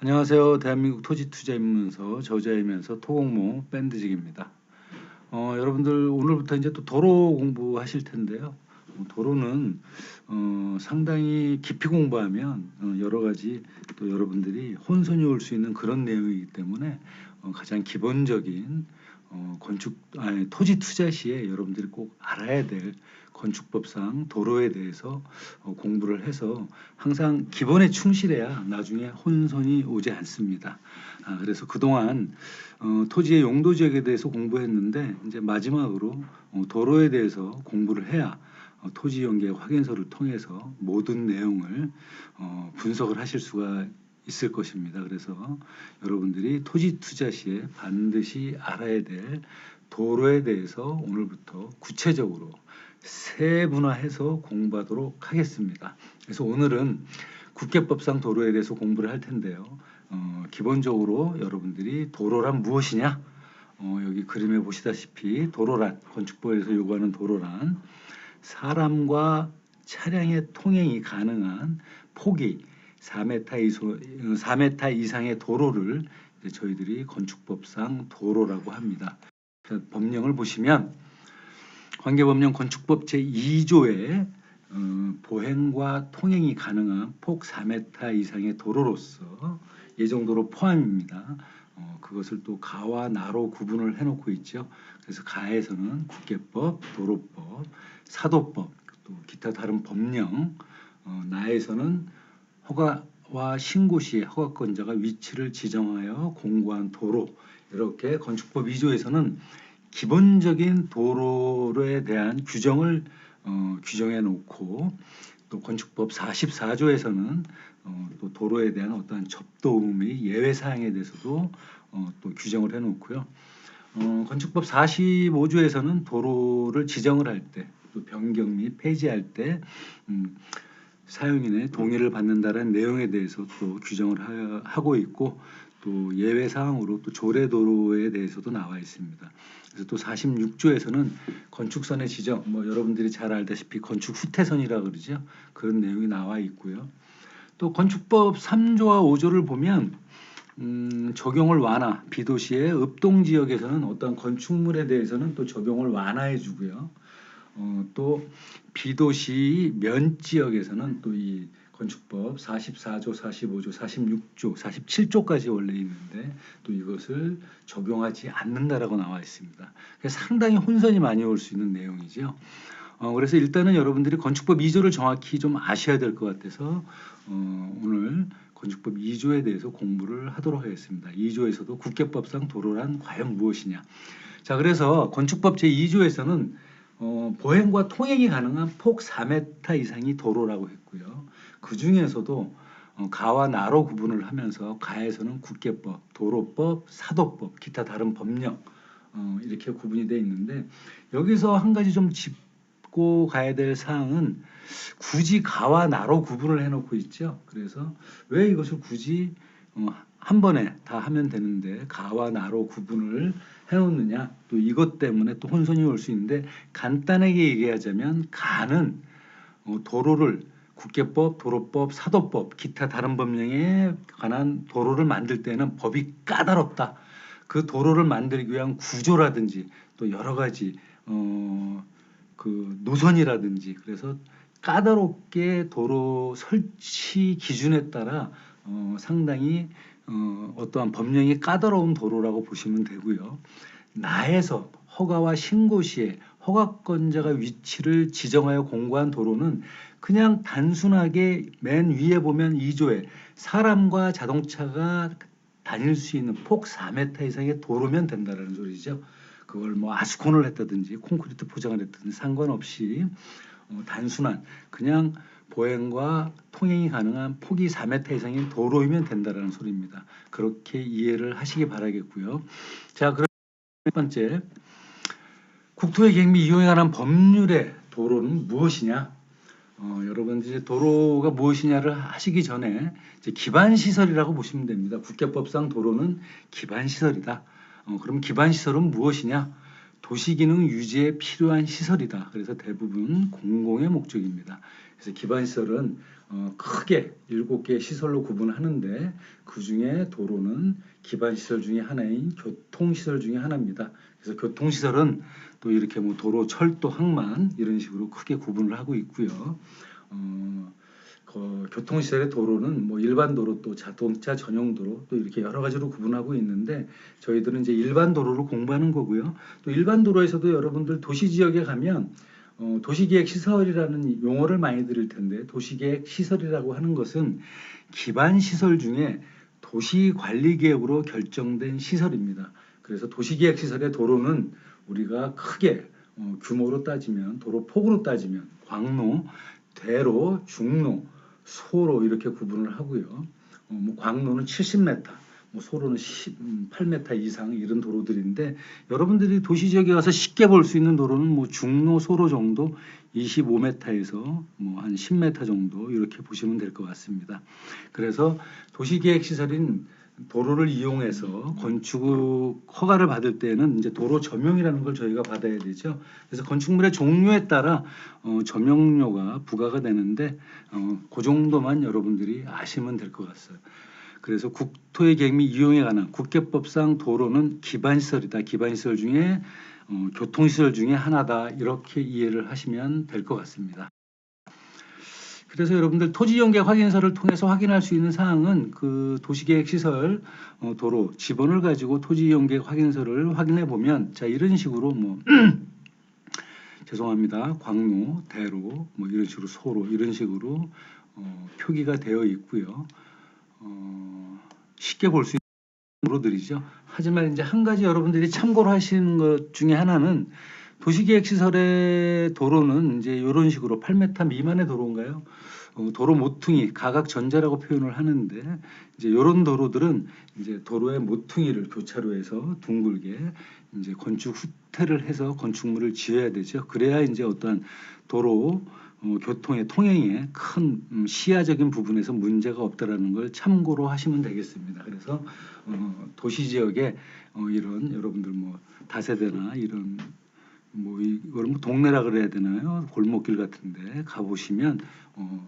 안녕하세요. 대한민국 토지투자입문서 저자이면서 토공모 밴드직입니다. 어, 여러분들 오늘부터 이제 또 도로 공부하실 텐데요. 어, 도로는 어, 상당히 깊이 공부하면 어, 여러 가지 또 여러분들이 혼선이 올 수 있는 그런 내용이기 때문에 어, 가장 기본적인 어, 건축 아니 토지 투자 시에 여러분들이 꼭 알아야 될 건축법상 도로에 대해서 어, 공부를 해서 항상 기본에 충실해야 나중에 혼선이 오지 않습니다. 아, 그래서 그동안 어, 토지의 용도 지역에 대해서 공부했는데 이제 마지막으로 어, 도로에 대해서 공부를 해야 어, 토지 연계 확인서를 통해서 모든 내용을 어, 분석을 하실 수가 있을 것입니다. 그래서 여러분들이 토지 투자 시에 반드시 알아야 될 도로에 대해서 오늘부터 구체적으로 세분화해서 공부하도록 하겠습니다. 그래서 오늘은 국계법상 도로에 대해서 공부를 할 텐데요. 어, 기본적으로 여러분들이 도로란 무엇이냐? 어, 여기 그림에 보시다시피 도로란 건축법에서 요구하는 도로란 사람과 차량의 통행이 가능한 폭이 4m, 이소, 4m 이상의 도로를 저희들이 건축법상 도로라고 합니다. 법령을 보시면 관계법령 건축법 제2조에 어, 보행과 통행이 가능한 폭 4m 이상의 도로로서 예정도로 포함입니다. 어, 그것을 또 가와 나로 구분을 해놓고 있죠. 그래서 가에서는 국계법, 도로법, 사도법, 또 기타 다른 법령, 어, 나에서는 허가와 신고 시에 허가권자가 위치를 지정하여 공고한 도로 이렇게 건축법 2조에서는 기본적인 도로에 대한 규정을 어, 규정해 놓고 또 건축법 44조에서는 어, 또 도로에 대한 어떠한 접도음 및 예외 사항에 대해서도 어, 또 규정을 해 놓고요. 어, 건축법 45조에서는 도로를 지정을 할 때, 또 변경 및 폐지할 때 음, 사용인의 동의를 받는다는 내용에 대해서 또 규정을 하, 하고 있고 또 예외 사항으로 또 조례 도로에 대해서도 나와 있습니다. 그래서 또 46조에서는 건축선의 지정, 뭐 여러분들이 잘 알다시피 건축 후퇴선이라 그러죠. 그런 내용이 나와 있고요. 또 건축법 3조와 5조를 보면 음, 적용을 완화, 비도시의 읍동 지역에서는 어떤 건축물에 대해서는 또 적용을 완화해 주고요. 어, 또 비도시 면 지역에서는 또 이 건축법 44조, 45조, 46조, 47조까지 원래 있는데 또 이것을 적용하지 않는다라고 나와 있습니다. 상당히 혼선이 많이 올 수 있는 내용이죠. 어, 그래서 일단은 여러분들이 건축법 2조를 정확히 좀 아셔야 될 것 같아서 어, 오늘 건축법 2조에 대해서 공부를 하도록 하겠습니다. 2조에서도 국계법상 도로란 과연 무엇이냐. 자, 그래서 건축법 제2조에서는 어, 보행과 통행이 가능한 폭 4m 이상이 도로라고 했고요. 그 중에서도 어, 가와 나로 구분을 하면서 가에서는 국계법, 도로법, 사도법, 기타 다른 법령 어, 이렇게 구분이 되어 있는데 여기서 한 가지 좀 짚고 가야 될 사항은 굳이 가와 나로 구분을 해놓고 있죠. 그래서 왜 이것을 굳이 어, 한 번에 다 하면 되는데 가와 나로 구분을 해놓느냐 또 이것 때문에 또 혼선이 올 수 있는데 간단하게 얘기하자면 가는 어, 도로를 국계법, 도로법, 사도법, 기타 다른 법령에 관한 도로를 만들 때는 법이 까다롭다. 그 도로를 만들기 위한 구조라든지 또 여러 가지 어, 그 노선이라든지 그래서 까다롭게 도로 설치 기준에 따라 어, 상당히 어, 어떠한 법령이 까다로운 도로라고 보시면 되고요. 나에서 허가와 신고 시에 허가권자가 위치를 지정하여 공고한 도로는 그냥 단순하게 맨 위에 보면 2조에 사람과 자동차가 다닐 수 있는 폭 4m 이상의 도로면 된다는 소리죠. 그걸 뭐 아스콘을 했다든지 콘크리트 포장을 했다든지 상관없이 어, 단순한 그냥 보행과 통행이 가능한 폭이 4m 이상인 도로이면 된다라는 소리입니다. 그렇게 이해를 하시기 바라겠고요. 자, 그럼 첫 번째 국토의 계획 및 이용에 관한 법률의 도로는 무엇이냐? 어, 여러분 이제 도로가 무엇이냐를 하시기 전에 기반 시설이라고 보시면 됩니다. 국계법상 도로는 기반 시설이다. 어, 그럼 기반 시설은 무엇이냐? 도시 기능 유지에 필요한 시설이다. 그래서 대부분 공공의 목적입니다. 그래서 기반 시설은 어, 크게 일곱 개 시설로 구분하는데 그 중에 도로는 기반 시설 중에 하나인 교통 시설 중에 하나입니다. 그래서 교통 시설은 또 이렇게 뭐 도로, 철도, 항만 이런 식으로 크게 구분을 하고 있고요. 어, 그 교통시설의 도로는 뭐 일반 도로 또 자동차 전용 도로 또 이렇게 여러 가지로 구분하고 있는데 저희들은 이제 일반 도로로 공부하는 거고요. 또 일반 도로에서도 여러분들 도시 지역에 가면 어, 도시계획 시설이라는 용어를 많이 들을 텐데 도시계획 시설이라고 하는 것은 기반 시설 중에 도시관리계획으로 결정된 시설입니다. 그래서 도시계획 시설의 도로는 우리가 크게 어, 규모로 따지면 도로 폭으로 따지면 광로, 대로, 중로, 소로 이렇게 구분을 하고요. 어, 뭐 광로는 70m, 뭐 소로는 18m 이상 이런 도로들인데 여러분들이 도시 지역에 가서 쉽게 볼 수 있는 도로는 뭐 중로, 소로 정도 25m에서 뭐 한 10m 정도 이렇게 보시면 될 것 같습니다. 그래서 도시계획 시설인 도로를 이용해서 건축 허가를 받을 때는 이제 도로 점용이라는 걸 저희가 받아야 되죠. 그래서 건축물의 종류에 따라 어, 점용료가 부과가 되는데 어, 그 정도만 여러분들이 아시면 될 것 같아요. 그래서 국토의 계획 및 이용에 관한 국계법상 도로는 기반시설이다. 기반시설 중에 어, 교통시설 중에 하나다. 이렇게 이해를 하시면 될 것 같습니다. 그래서 여러분들 토지연계 확인서를 통해서 확인할 수 있는 사항은 그 도시계획 시설 어, 도로 지번을 가지고 토지연계 확인서를 확인해 보면 자 이런 식으로 뭐 죄송합니다. 광로 대로 뭐 이런 식으로 소로 이런 식으로 어, 표기가 되어 있고요. 어, 쉽게 볼 수 있는 도로들이죠. 하지만 이제 한 가지 여러분들이 참고로 하시는 것 중에 하나는 도시계획시설의 도로는 이제 이런 식으로 8m 미만의 도로인가요? 어, 도로 모퉁이 가각 전자라고 표현을 하는데 이제 이런 도로들은 이제 도로의 모퉁이를 교차로에서 둥글게 이제 건축 후퇴를 해서 건축물을 지어야 되죠. 그래야 이제 어떤 도로 어, 교통의 통행에 큰 음, 시야적인 부분에서 문제가 없다라는 걸 참고로 하시면 되겠습니다. 그래서 어, 도시 지역에 어, 이런 여러분들 뭐 다세대나 이런 뭐 이걸 뭐 동네라 그래야 되나요? 골목길 같은데 가 보시면 어,